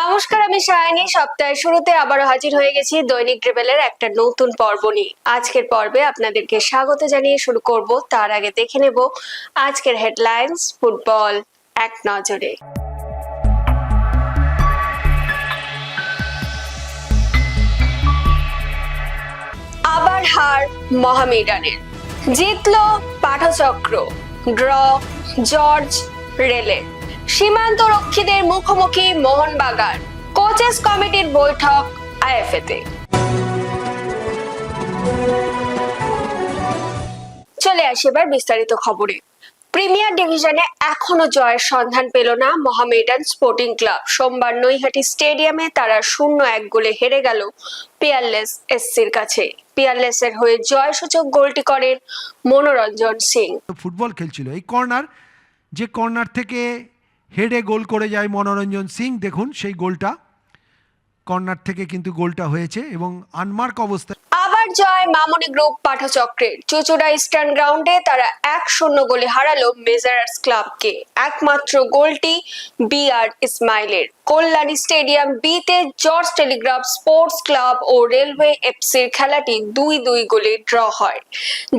নমস্কার, আমি সায়নী। সপ্তাহের শুরুতে আবারও হাজির হয়ে গেছি দৈনিক ড্রেবেলের একটা নতুন পর্ব নিয়ে। আজকের পর্বে আপনাদেরকে স্বাগত জানিয়ে শুরু করব। তার আগে দেখে নেব আজকের হেডলাইন্স, ফুটবল, এক নজরে। আবার হার মহামেডানের জিতলো পাঠচক্র, ড্র, জর্জ রেলে। সীমান্ত রক্ষীদের মুখোমুখি মোহনবাগান, কোচেস কমিটির বৈঠক আইএফএতে। চলে আসি এবার বিস্তারিত খবরে। প্রিমিয়ার ডিভিশনে এখনও জয়ের সন্ধান পেল না মোহামেডান স্পোর্টিং ক্লাব। সোমবার নৈহাটি স্টেডিয়ামে তারা শূন্য এক গোলে হেরে গেল পিয়ারলেস এসসির কাছে। পিয়ারলেস এর হয়ে জয়সূচক গোলটি করেন মনোরঞ্জন সিং। ফুটবল খেলছিল। এই কর্নার, যে কর্নার থেকে হেডে গোল করে যায় মনোরঞ্জন সিং। দেখুন সেই গোলটা। কর্নার থেকে কিন্তু গোলটা হয়েছে এবং আনমার্ক অবস্থায় জয় মামনি গ্রুপ পাঠচক্রের চুচুড়া ইস্টার্ন গ্রাউন্ডে তারা এক শূন্য গোলে হারালো মেজারার্স ক্লাবকে। একমাত্র গোলটি বি আর ইসমাইলের। কল্যাণী স্টেডিয়াম বিতে জর্জ টেলিগ্রাফ স্পোর্টস ক্লাব ও রেলওয়ে এফসির খেলাটি দুই দুই গোলে ড্র হয়।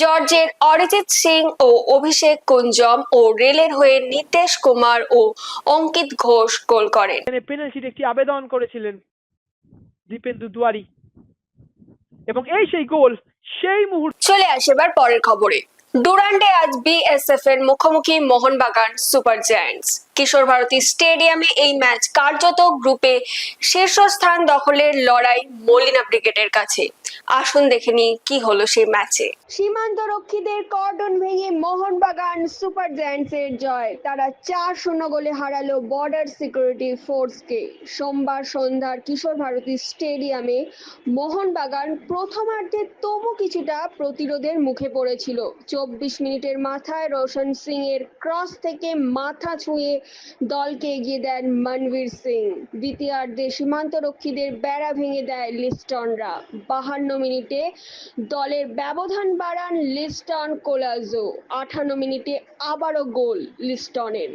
জর্জের অরিজিৎ সিং ও অভিষেক কুঞ্জম ও রেলের হয়ে নিতেশ কুমার ও অঙ্কিত ঘোষ গোল করেন। পেনাল্টির একটি আবেদন করেছিলেন দীপেন্দু দুয়ারি। এবং এই সেই গোল, সেই মুহূর্তে চলে আসে এবার পরের খবরে। ডুরান্ডে আজ বিএসএফ এর মুখোমুখি মোহনবাগান সুপার জায়ান্টস। কিশোর ভারতী স্টেডিয়ামে এই ম্যাচ কার্যত গ্রুপে শীর্ষস্থান দখলের লড়াই মলিনা ব্রিগেডের কাছে। আসুন দেখে নিই কি হলো সেই ম্যাচে। সীমান্ত রক্ষীদের কর্ডন ভেঙে মোহনবাগান সুপার জায়ান্টস এর জয়। তারা চার শূন্য গোলে হারালো বর্ডার সিকিউরিটি ফোর্সকে সোমবার সন্ধ্যার কিশোর ভারতী স্টেডিয়ামে মোহনবাগান প্রথমার্ধে তবু কিছুটা প্রতিরোধের মুখে পড়েছিল। চব্বিশ মিনিটের মাথায় রোশন সিং এর ক্রস থেকে মাথা ছুঁয়ে দলকে এগিয়ে দেন মনবীর সিং। দ্বিতীয়ার্ধে সীমান্তরক্ষীদের বেড়া ভেঙে দেয় লিস্টনরা। বাহান্ন মিনিটে দলের ব্যবধান বাড়ান লিস্টন কোলাজো। আঠান্ন মিনিটে আবারও গোল লিস্টনের।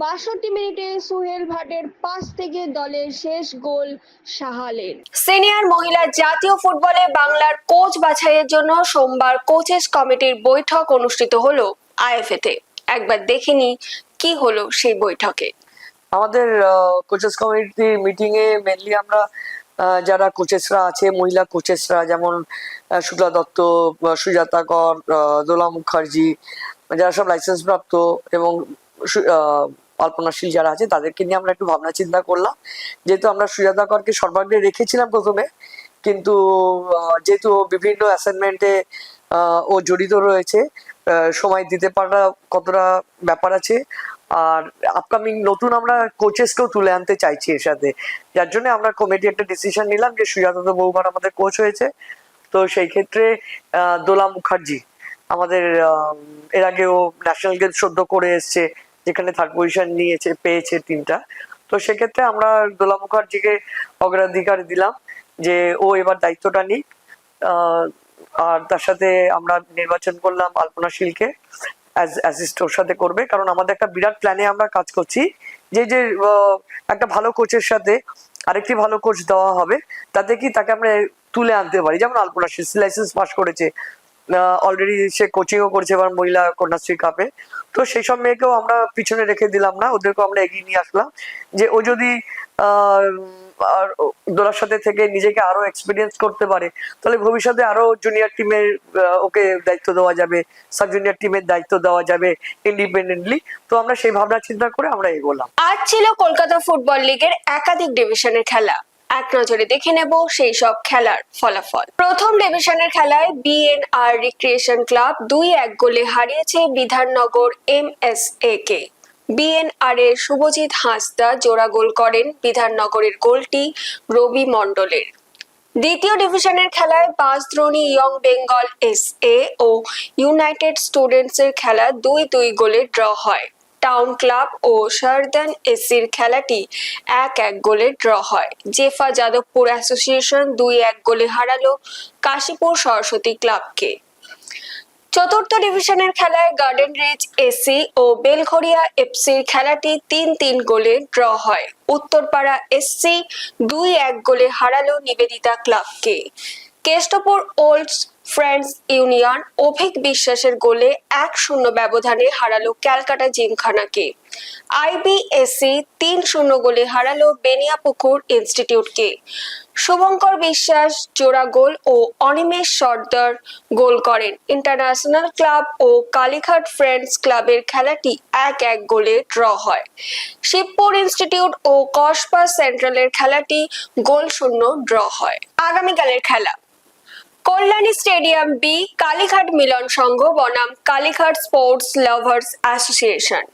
বাষট্টি মিনিটে সুহেল ভাটের পাস থেকে দলের শেষ গোল সাহালের। সিনিয়র মহিলা জাতীয় ফুটবলে বাংলার কোচ বাছাইয়ের জন্য সোমবার কোচেস কমিটির বৈঠক অনুষ্ঠিত হলো আইএফএতে একবার দেখিনি কি হলো সেই বৈঠকে? আমাদের কোচেস কমিটি মিটিং এ মেনলি আমরা যারা কোচেসরা আছে, মহিলা কোচেসরা যেমন শুক্লা দত্ত সুজাতা কর দোলা মুখার্জি, যারা সব লাইসেন্স প্রাপ্ত এবং কল্পনাশীল যারা আছে, তাদেরকে নিয়ে আমরা একটু ভাবনা চিন্তা করলাম। যেহেতু আমরা সুজাতা করকে সর্বাগ্রে রেখেছিলাম প্রথমে, কিন্তু যেহেতু বিভিন্ন অ্যাসাইনমেন্টে ও জড়িত রয়েছে সময় দিতে পারা কতটা ব্যাপার আছে আর আপকামিং নতুন আমরা কোচেসকেও তুলে আনতে চাইছি এর সাথে। যার জন্য আমরা কমিটি একটা ডিসিশন নিলাম যে সুজাতা বহুবার আমাদের কোচ হয়েছে। তো সেই ক্ষেত্রে দোলা মুখার্জি আমাদের এর আগেও ন্যাশনাল গেমস সদ্য করে এসছে, যেখানে থার্ড পজিশন নিয়েছে, পেয়েছে টিমটা তো সেক্ষেত্রে আমরা দোলা মুখার্জিকে অগ্রাধিকার দিলাম যে ও এবার দায়িত্বটা নিক। আর তার সাথে আমরা নির্বাচন করলাম আলপনা শীলকে। অ্যাসিস্ট ওর সাথে করবে। কারণ আমাদের একটা বিরাট প্ল্যানে আমরা কাজ করছি। যে যে একটা ভালো কোচের সাথে আরেকটি ভালো কোচ দেওয়া হবে তাতে কি তাকে আমরা তুলে আনতে পারি। যেমন আলপনা লাইসেন্স পাস করেছে। অলরেডি সে কোচিংও করছে এবার মহিলা কন্যাশ্রী কাপে তো সেই সব মেয়েকেও আমরা পিছনে রেখে দিলাম না। ওদেরকেও আমরা এগিয়ে নিয়ে আসলাম। যে ও যদি আহ, আর দোলার সাথে থেকে নিজেকে আরও এক্সপিরিয়েন্স করতে পারে। তাহলে ভবিষ্যতে আরও জুনিয়র টিমের ওকে দায়িত্ব দেওয়া যাবে সাব জুনিয়র টিমের দায়িত্ব দেওয়া যাবে ইন্ডিপেন্ডেন্টলি তো আমরা সেই ভাবনা চিন্তা করে আমরা এগোলাম। আজ ছিল কলকাতা ফুটবল লিগের একাধিক ডিভিশনের খেলা। এক নজরে দেখে নেব সেই সব খেলার ফলাফল। প্রথম ডিভিশনের খেলায় বিএনআর রিক্রিয়েশন ক্লাব দুই এক গোলে হারিয়েছে Bidhannagar M S A K. BNR এর শুভজিৎ হাঁসদা জোড়া গোল করেন বিধাননগরের গোলটি রবি মণ্ডলের। দ্বিতীয় ডিভিশনের খেলায় Bansdroni young Bengal S A O united students এর খেলা দুই দুই গোলে ড্র হয়। টাউন ক্লাব ও শারদান এসির খেলাটি এক এক গোলে ড্র হয়। জেফা যাদবপুর অ্যাসোসিয়েশন দুই এক গোলে হারালো কাশীপুর সরস্বতী ক্লাবকে। চতুর্থ ডিভিশনের খেলায় গার্ডেন রিচ এসি ও বেলঘরিয়া এফসির খেলাটি তিন তিন গোলে ড্র হয়। উত্তরপাড়া এসসি দুই এক গোলে হারালো নিবেদিতা ক্লাবকে। Keshtopur olds friends union Abhik বিশ্বাসের গোলে এক শূন্য ব্যবধানে হারালো ক্যালকাটা জিমখানাকে। আইবিএসসি তিন শূন্য গোলে হারালো বেনিয়াপুকুর ইনস্টিটিউটকে। শুভঙ্কর বিশ্বাস জোড়া গোল ও অনিমেষ সর্দার গোল করেন। ইন্টারন্যাশনাল ক্লাব ও কালীঘাট ফ্রেন্ডস ক্লাবের খেলাটি এক এক গোলে ড্র হয়। শিবপুর ইনস্টিটিউট ও কসবা সেন্ট্রালের খেলাটি গোল শূন্য ড্র হয়। আগামীকালের খেলা। কল্যাণী স্টেডিয়াম বি কালীঘাট মিলন সংঘ বনাম Kalighat sports lovers association.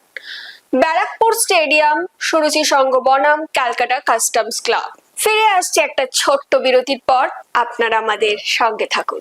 Barrackpore stadium, Suruchi Sangha বনাম, ক্যালকাটা কাস্টমস ক্লাব। ফিরে আসছে একটা ছোট্ট বিরতির পর। আপনারা আমাদের সঙ্গে থাকুন।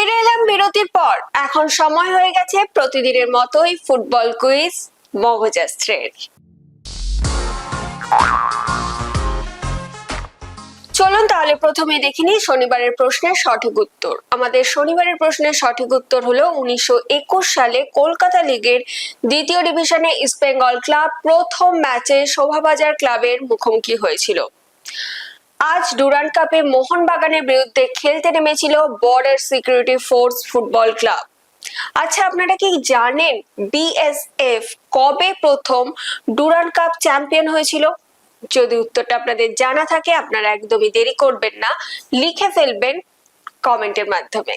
ফিরে এলাম বিরতির পর। এখন সময় হয়ে গেছে প্রতিদিনের মতোই ফুটবল কুইজ মগজাস্ত্রের। চলুন তাহলে প্রথমে দেখিনি শনিবারের প্রশ্নের সঠিক উত্তর। আমাদের শনিবারের প্রশ্নের সঠিক উত্তর হলো উনিশশো একুশ সালে কলকাতা লিগের দ্বিতীয় ডিভিশনে ইস্টবেঙ্গল ক্লাব প্রথম ম্যাচে শোভাবাজার ক্লাবের মুখোমুখি হয়েছিল। আজ ডুরান্ড কাপে মোহনবাগানের বিরুদ্ধে খেলতে নেমেছিল border security force football club. আচ্ছা আপনারা কি জানেন বিএসএফ কবে প্রথম ডুরান্ড কাপ চ্যাম্পিয়ন হয়েছিল? যদি উত্তরটা আপনাদের জানা থাকে, আপনারা একদমই দেরি করবেন না। লিখে ফেলবেন কমেন্টের মাধ্যমে।